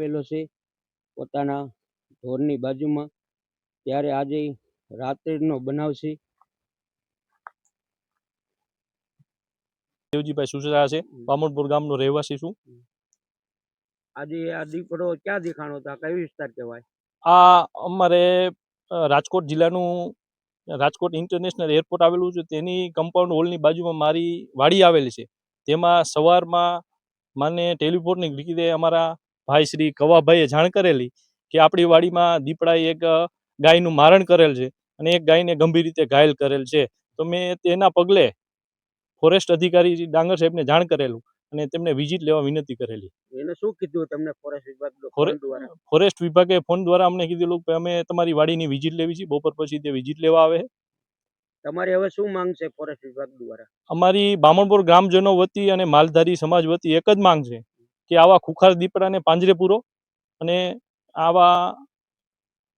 બેઠો છે પોતાના ઢોરની બાજુમાં. ત્યારે આજે રાત્રિનો બનાવ છે. દેવજીભાઈ સુસરા છે. બામણપુર ગામનો રહેવાસી છું. આજે આ દીપડો ક્યાં દેખાણો હતો? કઈ વિસ્તાર કહેવાય? આ અમારે રાજકોટ જિલ્લાનું રાજકોટ ઇન્ટરનેશનલ એરપોર્ટ આવેલું છે. તેની કમ્પાઉન્ડ હોલની બાજુમાં મારી વાડી આવેલી છે. તેમાં સવારમાં મને ટેલિફોનની રીતે અમારા ભાઈ શ્રી કવાભાઈએ જાણ કરેલી કે આપણી વાડીમાં દીપડાએ એક ગાયનું મારણ કરેલ છે અને એક ગાયને ગંભીર રીતે ઘાયલ કરેલ છે. તો મેં તેના પગલે ફોરેસ્ટ અધિકારી ડાંગર સાહેબને જાણ કરેલું અને તેમને વિઝિટ લેવા વિનંતી કરેલી. એને શું કીધું તમને ફોરેસ્ટ વિભાગ ફોરેસ્ટ વિભાગે ફોન દ્વારા અમને કીધેલું કે અમે તમારી વાડીની વિઝિટ લેવી છે બપોર પછી તે વિઝિટ લેવા આવે. તમારી હવે શું માંગ છે ફોરેસ્ટ વિભાગ દ્વારા? અમારી બામણપુર ગ્રામજનો વતી અને માલધારી સમાજ વતી એક જ માંગ છે. કે આવા ખુખાર દીપડાને પાંજરે પૂરો અને આવા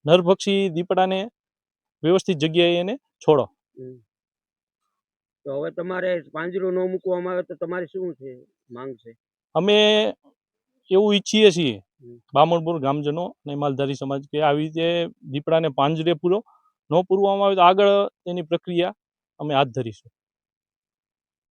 નરભક્ષી દીપડાને વ્યવસ્થિત જગ્યાએ એને છોડો. તો હવે તમારે પાંજરું ન મૂકવામાં આવે તો તમારી શું છે માંગ છે? અમે એવું ઈચ્છીએ છીએ બામણપુર ગામજનો અને માલધારી સમાજ કે આવી રીતે દીપડાને પાંજરે પૂરો ન પૂરવામાં આવે તો આગળ તેની પ્રક્રિયા અમે હાથ ધરીશું.